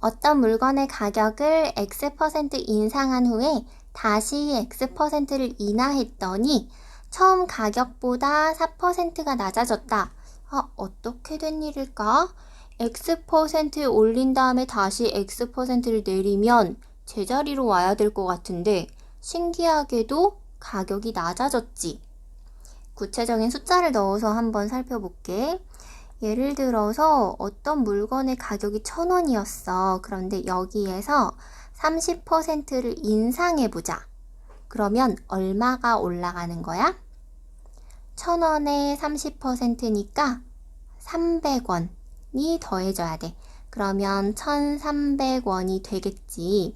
어떤 물건의 가격을 X% 인상한 후에 다시 X%를 인하했더니 처음 가격보다 4%가 낮아졌다. 아, 어떻게 된 일일까? X% 올린 다음에 다시 X%를 내리면 제자리로 와야 될 것 같은데 신기하게도 가격이 낮아졌지. 구체적인 숫자를 넣어서 한번 살펴볼게. 예를 들어서 어떤 물건의 가격이 천 원이었어. 그런데 여기에서 30%를 인상해보자. 그러면 얼마가 올라가는 거야? 천 원에 30%니까 300원이 더해져야 돼. 그러면 1300원이 되겠지.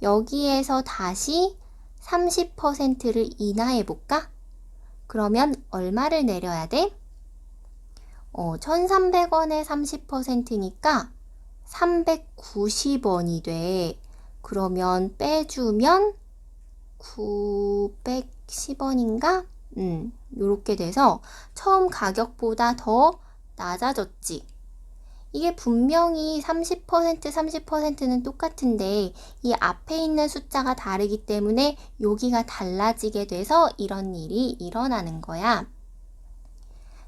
여기에서 다시 30%를 인하해볼까? 그러면 얼마를 내려야 돼? 어, 1300원에 30%니까 390원이 돼. 그러면 빼주면 910원인가? 음, 요렇게 돼서 처음 가격보다 더 낮아졌지. 이게 분명히 30% 30%는 똑같은데 이 앞에 있는 숫자가 다르기 때문에 여기가 달라지게 돼서 이런 일이 일어나는 거야.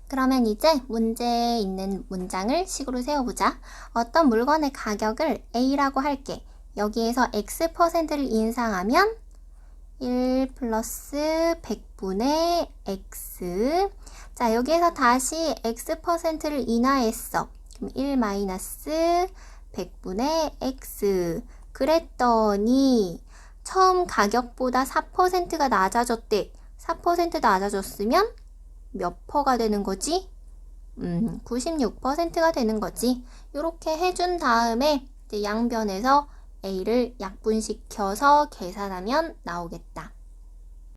그러면 이제 문제에 있는 문장을 식으로 세워보자. 어떤 물건의 가격을 A라고 할게. 여기에서 X%를 인상하면 1 플러스 100분의 X. 자, 여기에서 다시 X%를 인하했어. 그럼 1 마이너스 100분의 X. 그랬더니 처음 가격보다 4%가 낮아졌대. 4% 낮아졌으면 몇 퍼가 되는 거지? 음, 96%가 되는 거지. 이렇게 해준 다음에 양변에서 A를 약분시켜서 계산하면 나오겠다.